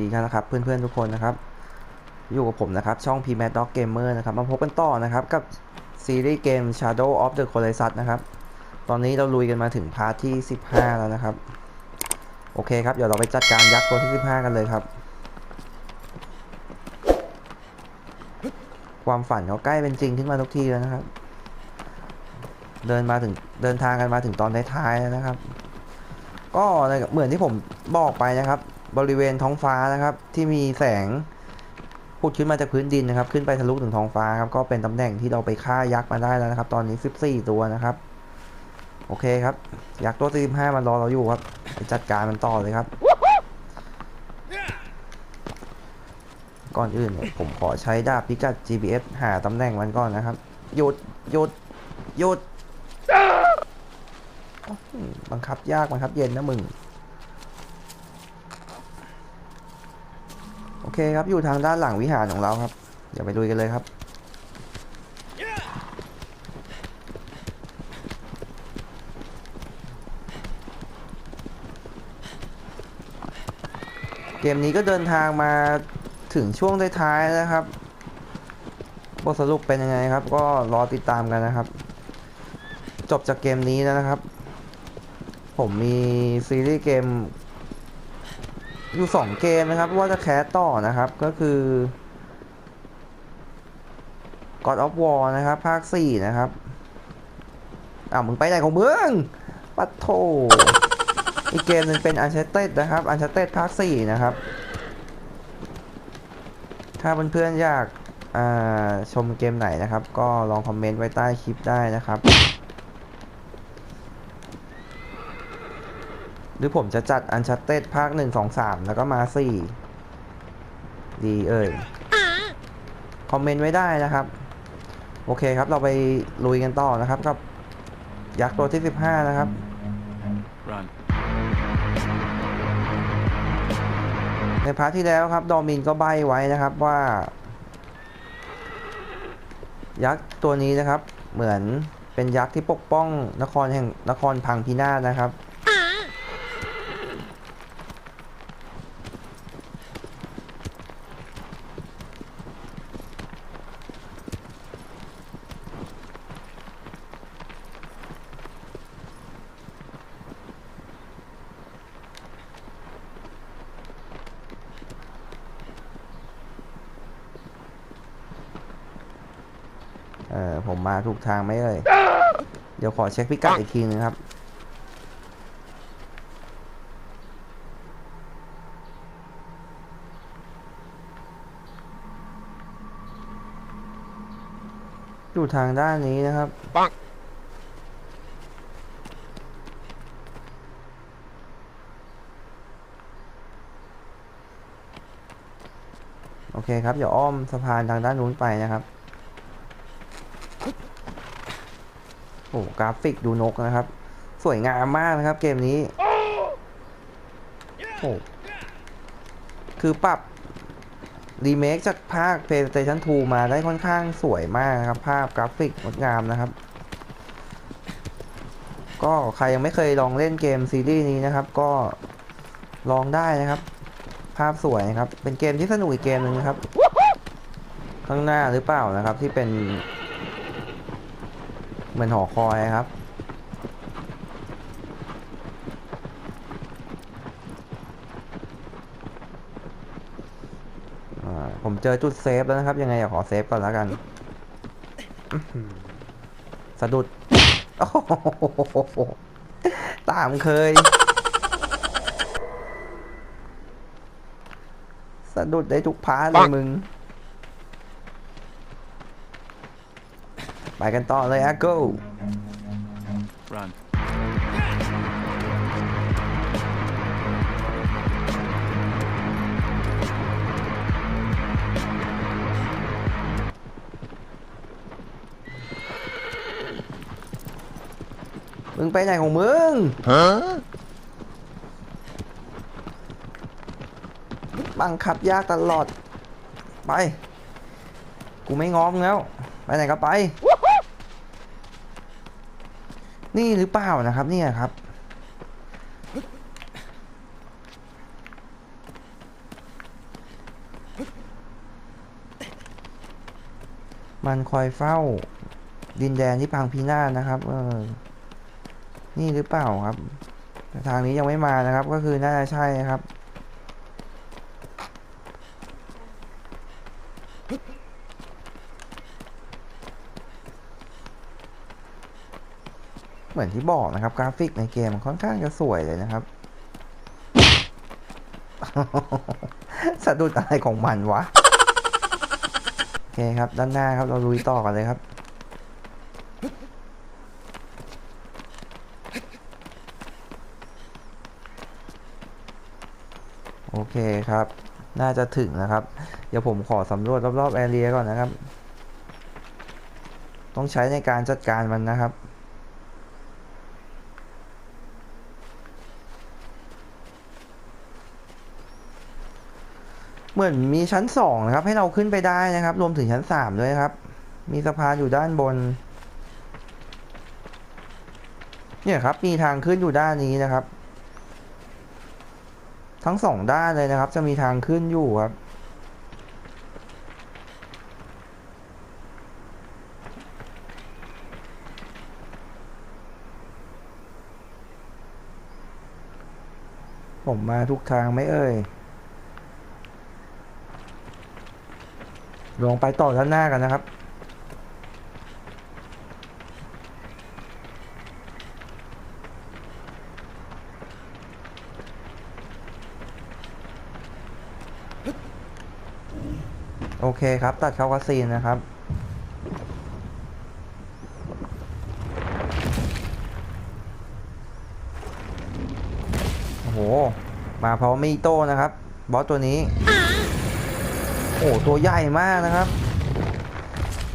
สวัสดีกันนะครับเพื่อนๆทุกคนนะครับ อยู่กับผมนะครับ ช่อง p m a d Dog Gamer นะครับ มาพบกันต่อนะครับ กับซีรีส์เกม Shadow of the Colossus นะครับ ตอนนี้เราลุยกันมาถึงพาร์ทที่ 15 แล้วนะครับ โอเคครับ เดี๋ยวเราไปจัดการยักษ์ตัวที่ 15 กันเลยครับ ความฝันเขาใกล้เป็นจริงขึ้นมาทุกทีแล้วนะครับ เดินมาถึงเดินทางกันมาถึงตอนท้ายๆแล้วนะครับก็เหมือนที่ผมบอกไปนะครับ บริเวณท้องฟ้านะครับ ที่มีแสงพุดขึ้นมาจากพื้นดินนะครับ ขึ้นไปทะลุถึงท้องฟ้าครับก็เป็นตำแหน่งที่เราไปฆ่ายักษ์มาได้แล้วนะครับ ตอนนี้ 14 ตัวนะครับ โอเคครับ ยักษ์ตัว45มันรอเราอยู่ครับจัดการมันต่อเลยครับ ก่อนอื่นผมขอใช้ดาบพิกัด GPS หาตำแหน่งมันก่อนนะครับหยุดหยุดหยุดบังคับยากบังคับเย็นนะมึง โอ เคครับอยู่ทางด้านหลังวิหารของเราครับ เดี๋ยวไปลุยกันเลยครับเกมนี้ก็เดินทางมาถึงช่วงท้ายๆแล้วนะครับบทสรุปเป็นยังไงครับ ก็รอติดตามกันนะครับ จบจากเกมนี้แล้วนะครับ ผมมีซีรีส์เกม อยู่สองเกมนะครับว่าจะแคสต่อนะครับก็คือ God of War นะครับ ภาค4นะครับอ้าวมึงไปไหนของมึงปัดโถอีกเกมหนึงเป็น Uncharted นะครับ Uncharted ภาค4นะครับ ถ้าเพื่อนๆอยากอ่าชมเกมไหนนะครับ ก็ลองคอมเมนต์ไว้ใต้คลิปได้นะครับ หรือผมจะจัด Uncharted ภาค1 2 3แล้วก็มา4ดีเอ่ยคอมเมนต์ไว้ได้นะครับ โอเคครับเราไปลุยกันต่อนะครับกับยักษ์ตัวที่15นะครับ Run. ในพาร์ทที่แล้วครับ ดอมินก็ใบ้ไว้นะครับว่า ยักษ์ตัวนี้นะครับ เหมือนเป็นยักษ์ที่ปกป้องนครแห่งนครพังพินาศนะครับ เออผมมาถูกทางไหมเอ่ยเดี๋ยวขอเช็คพิกัดอีกทีนึงครับ อยู่ทางด้านนี้นะครับปังโอเคครับ เดี๋ยวอ้อมสะพานทางด้านนู้นไปนะครับ โอ้กราฟิกดูนกนะครับ สวยงามมากนะครับ เกมนี้โอ้คือปรับรีเมคจากภาค PlayStation 2 มาได้ค่อนข้างสวยมากนะครับ ภาพกราฟิกงดงามนะครับ ก็ใครยังไม่เคยลองเล่นเกมซีรีส์นี้นะครับ ก็ลองได้นะครับ ภาพสวยนะครับ เป็นเกมที่สนุกอีกเกมหนึ่งนะครับ ข้างหน้าหรือเปล่านะครับที่เป็น มือนหอคอยครับ ผมเจอจุดเซฟแล้วนะครับ ยังไงอยาขอเซฟก่อนแล้วกัน สะดุด ตามเคย สะดุดได้ทุกพาร์ทเลยมึง ไปกันต่อเลยอะโก้ Run. มึงไปไหนของมึง Huh? บังคับยากตลอด ไป กูไม่ง้อมงแล้ว ไปไหนก็ไป นี่หรือเปล่านะครับเนี่ยครับมันคอยเฝ้า ดินแดนที่พังพินาศนะครับเออนี่หรือเปล่าครับ ทางนี้ยังไม่มานะครับ ก็คือน่าจะใช่ครับ มือนที่บอกนะครับ กราฟิกในเกมมันค่อนข้างจะสวยเลยนะครับ สะดุดอะไรของมันวะ โอเคครับ ด้านหน้าครับเราลุยต่อกันเลยครับโอเคครับ น่าจะถึงนะครับ เดี๋ยวผมขอสำรวจรอบๆแอเรียก่อนนะครับ ต้องใช้ในการจัดการมันนะครับ เหมือนมีชั้นสองนะครับ ให้เราขึ้นไปได้นะครับ รวมถึงชั้นสามด้วยครับ มีสะพานอยู่ด้านบน เนี่ยครับ มีทางขึ้นอยู่ด้านนี้นะครับ ทั้งสองด้านเลยนะครับ จะมีทางขึ้นอยู่ครับผมมาทุกทางไหมเอ่ย ลงไปต่อด้านหน้ากันนะครับ โอเคครับ ตัดเข้าคาซีนนะครับโอ้โหมาพร้อมมีโต้นะครับ บอสตัวนี้ โอ้ตัวใหญ่มากนะครับ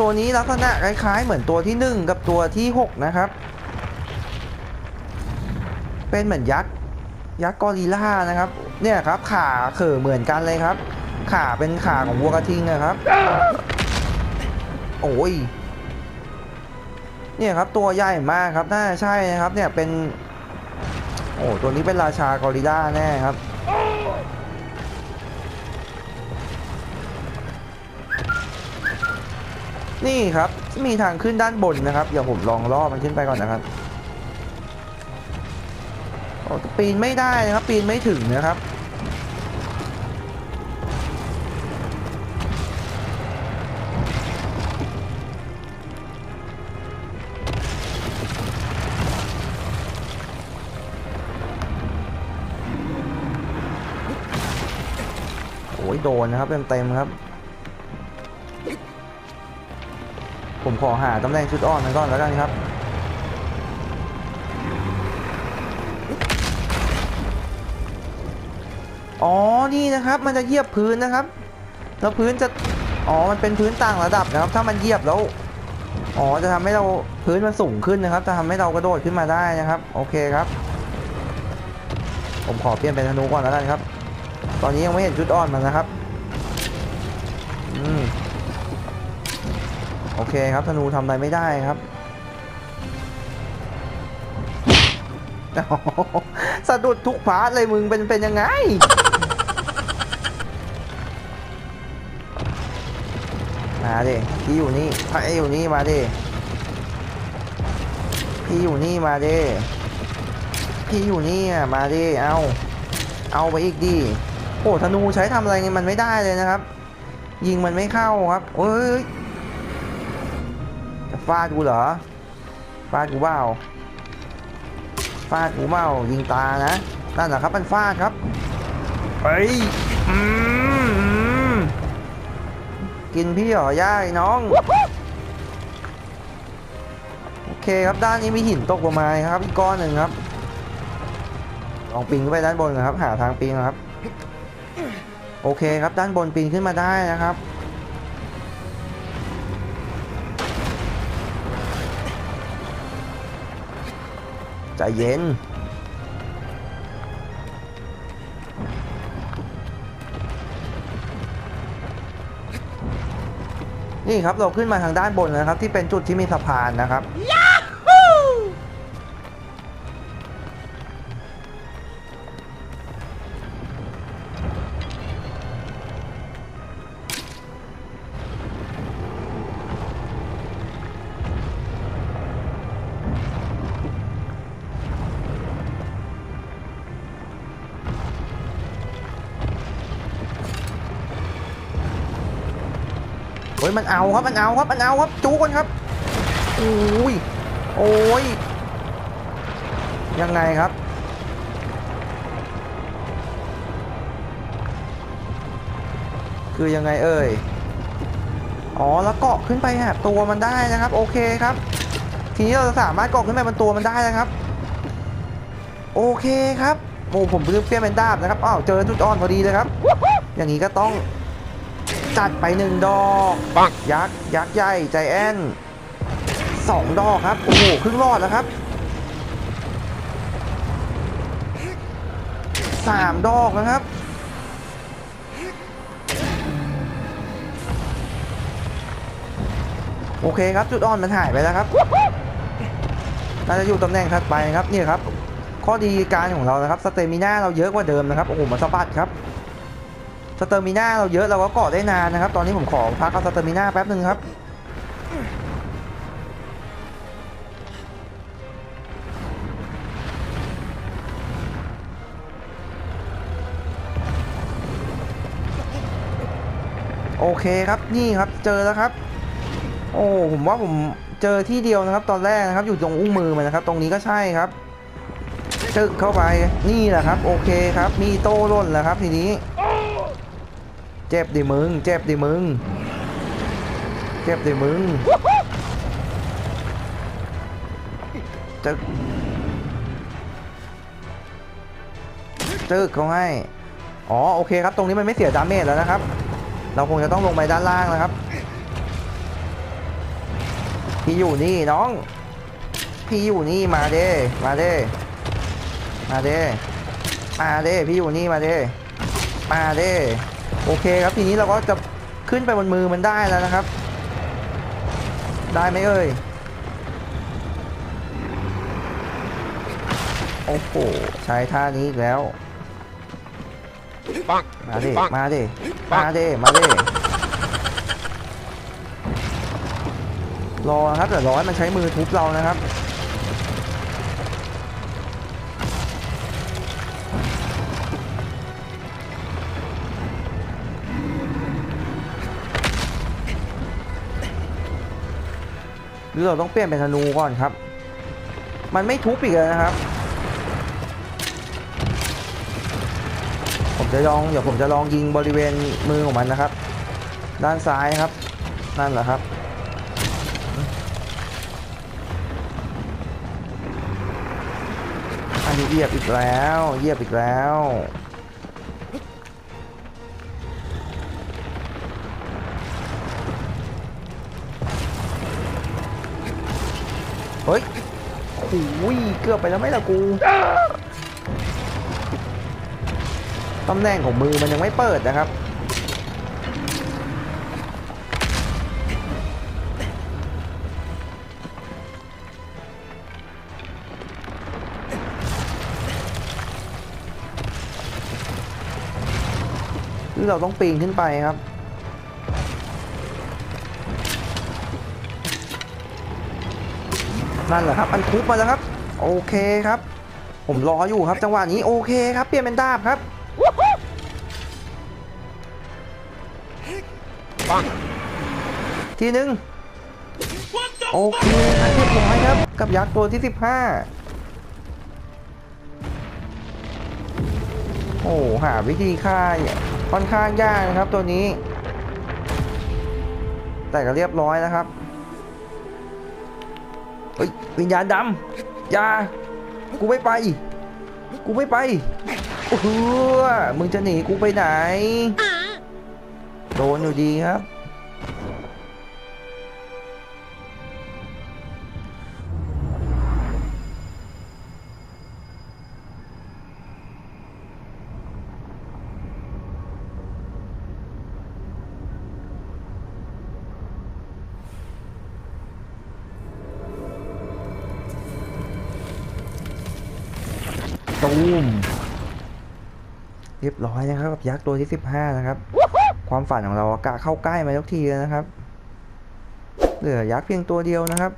ตัวนี้ลักษณะคล้ายๆเหมือนตัวที่หนึ่งกับตัวที่หกนะครับ เป็นเหมือนยักษ์ยักษ์กอริล่านะครับ เนี่ยครับขาเข่อเหมือนกันเลยครับ ขาเป็นขาของวัวกระทิงนะครับ โอ้ยเนี่ยครับตัวใหญ่มากครับน่าใช่นะครับเนี่ยเป็น โอ้ตัวนี้เป็นราชากอริล่าแน่ครับ นี่ครับมีทางขึ้นด้านบนนะครับเดี๋ยวผมลองล่อมันขึ้นไปก่อนนะครับโอ้ปีนไม่ได้นะครับ ปีนไม่ถึงนะครับ โอ้ยโดนนะครับเต็มๆครับ ผมขอหาตำแหน่งชุดอ่อนมันก่อนแล้วกันครับ อ๋อ นี่นะครับ มันจะเหยียบพื้นนะครับ แล้วพื้นจะ อ๋อ มันเป็นพื้นต่างระดับนะครับ ถ้ามันเหยียบแล้ว อ๋อ จะทำให้เราพื้นมันสูงขึ้นนะครับ จะทำให้เรากระโดดขึ้นมาได้นะครับ โอเคครับ ผมขอเปลี่ยนเป็นธนูก่อนแล้วกันครับ ตอนนี้ยังไม่เห็นชุดอ่อนมันนะครับ โอเคครับธนูทำอะไรไม่ได้ครับสะดุดทุกพาร์ทเลยมึงเป็นเป็นยังไง มาดิพี่อยู่นี่พี่อยู่นี่มาดิพี่อยู่นี่มาดิพี่อยู่นี่อะมาดิเอาเอาไปอีกดิโอ้ธนูใช้ทำอะไรมันไม่ได้เลยนะครับ ยิงมันไม่เข้าครับเอ้ย ฟาดกูเหรอฟาดกูเปล่าฟาดกูเปล่ายิงตานะนั่นแหละครับมันฟาดครับเฮ้ยอืมอืมกินพี่เหรอย่าไอ้น้องโอเคครับด้านนี้มีหินตกลงมาครับอีกก้อนหนึ่งครับลองปีนขึ้นไปด้านบนนะครับ หาทางปีนนะครับ โอเคครับด้านบนปีนขึ้นมาได้นะครับ ใจเย็นนี่ครับเราขึ้นมาทางด้านบนนะครับ ที่เป็นจุดที่มีสะพานนะครับ ยมันเอาครับมันเอาครับมันเอาครับจูกันครับโอ้ยโอ้ยยังไงครับคือยังไงเอ่ย อ๋อแล้วเกาะขึ้นไปหาตัวมันได้นะครับ โอเคครับ ทีนี้เราจะสามารถเกาะขึ้นไปบนตัวมันได้นะครับ โอเคครับโอ้ผมลืมเปลี่ยนเป็นดาบนะครับอ้าวเจอจุดอ่อนพอดีเลยครับ อย่างนี้ก็ต้อง จัดไปหนึ่งดอกปักยักษ์ยักษ์ใหญ่ใจแอนสองดอกครับ โอ้โหครึ่งรอดแล้วครับสามดอกนะครับ โอเคครับจุดอ่อนมันหายไปแล้วครับน่าจะอยู่ตำแหน่งถัดไปนะครับนี่ครับ ข้อดีการของเรานะครับสเตมิน่าเราเยอะกว่าเดิมนะครับโอ้โหมันสะบัดครับ สเตอร์มิน่าเราเยอะเราก็เกาะได้นานนะครับ ตอนนี้ผมขอพักเอาสเตอร์มิน่าแป๊บหนึ่งครับโอเคครับนี่ครับเจอแล้วครับ โอ้ผมว่าผมเจอที่เดียวนะครับ ตอนแรกนะครับ อยู่ตรงอุ้งมือมันนะครับ ตรงนี้ก็ใช่ครับจึกเข้าไปนี่แหละครับ โอเคครับ มีโต้ร่นแล้วครับทีนี้ เจ็บดิมึง เจ็บดิมึง เจ็บดิมึงจึกจึกเขาให้ อ๋อโอเคครับ ตรงนี้มันไม่เสียดาเมจแล้วนะครับ เราคงจะต้องลงไปด้านล่างนะครับ พี่อยู่นี่น้อง พี่อยู่นี่มาเด้ มาเด้ มาเด้ มาเด้ พี่อยู่นี่มาเด้ มาเด้ โอเคครับทีนี้เราก็จะขึ้นไปบนมือมันได้แล้วนะครับ ได้ไหมเอ่ยโอ้โหใช้ท่านี้อีกแล้วมาเด้มาเด้มาเด้มาเด้รอนะครับแต่รอให้มันใช้มือทุบเรานะครับ หรือเราต้องเปลี่ยนเป็นธนูก่อนครับ มันไม่ทุบอีกเลยนะครับ ผมจะลองเดี๋ยวผมจะลองยิงบริเวณมือของมันนะครับ ด้านซ้ายครับ นั่นแหละครับอันนี้เหยียบอีกแล้วเหยียบอีกแล้ว โอ้ยเกือบไปแล้วไหมล่ะกูตำแหน่งของมือมันยังไม่เปิดนะครับหรือเราต้องปีนขึ้นไปครับ นั่นแหละครับ อันคุบมาแล้วครับ โอเคครับ ผมรออยู่ครับจังหวะนี้โอเคครับ เปลี่ยนเป็นดาบครับทีหนึ่งโอเคครับเรียบร้อยครับ กับยักษ์ตัวที่ 15 โอ้หาวิธีฆ่าค่อนข้างยากนะครับตัวนี้ แต่ก็เรียบร้อยนะครับ ฮ้ยวิญญาณดำอย่ากูไม่ไป กูไม่ไปโอ้โหมึงจะหนีกูไปไหน โดนอยู่ดีครับ เรียบร้อยนะครับกับยักษ์ตัวที่ 15 นะครับ ความฝันของเรากะเข้าใกล้มาทุกทีแล้วนะครับ เหลือยักษ์เพียงตัวเดียวนะครับ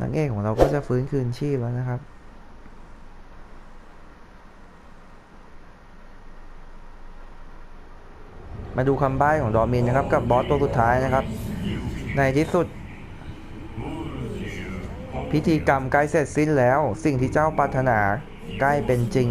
นางเอกของเราก็จะฟื้นคืนชีพแล้วนะครับ มาดูคำใบ้ของดอมินนะครับ กับบอสตัวสุดท้ายนะครับ ในที่สุด พิธีกรรมใกล้เสร็จสิ้นแล้ว สิ่งที่เจ้าปรารถนาใกล้เป็นจริง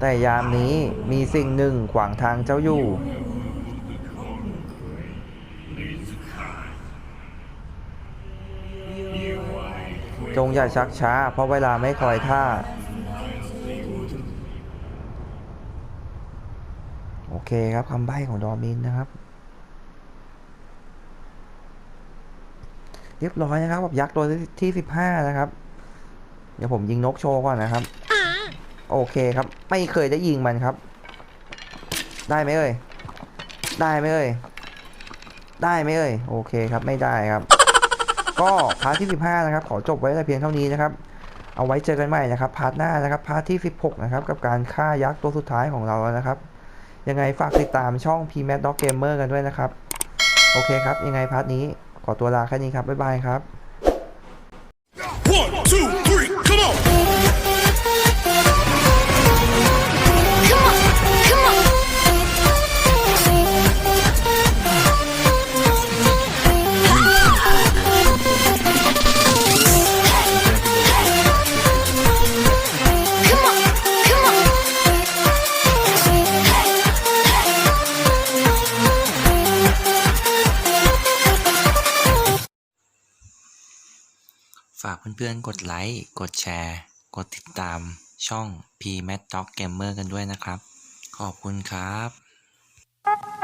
แต่ยามนี้มีสิ่งหนึ่งขวางทางเจ้าอยู่ จงอย่าชักช้า เพราะเวลาไม่คอยท่า โอเคครับคำใบ้ของดอมินนะครับ เรียบร้อยนะครับกับยักษ์ตัวที่สิบห้านะครับ เดี๋ยวผมยิงนกโชว์ก่อนนะครับ โอเคครับ ไม่เคยได้ยิงมันครับ ได้ไหมเอ่ย ได้ไหมเอ่ย ได้ไหมเอ่ย โอเคครับ ไม่ได้ครับ ก็พาร์ทที่15นะครับ ขอจบไว้แต่เพียงเท่านี้นะครับ เอาไว้เจอกันใหม่นะครับ พาร์ทหน้านะครับ พาร์ทที่16นะครับ กับการฆ่ายักษ์ตัวสุดท้ายของเราแล้วนะครับ ยังไงฝากติดตามช่อง p m a d Dog Gamer กันด้วยนะครับ โอเคครับ ยังไงพาร์ทนี้ ขอตัวลาแค่นี้ครับ บ๊ายบายครับ เพื่อนๆ กดไลค์ กดแชร์ กดติดตามช่อง p m a t Talk Gamer กันด้วยนะครับ ขอบคุณครับ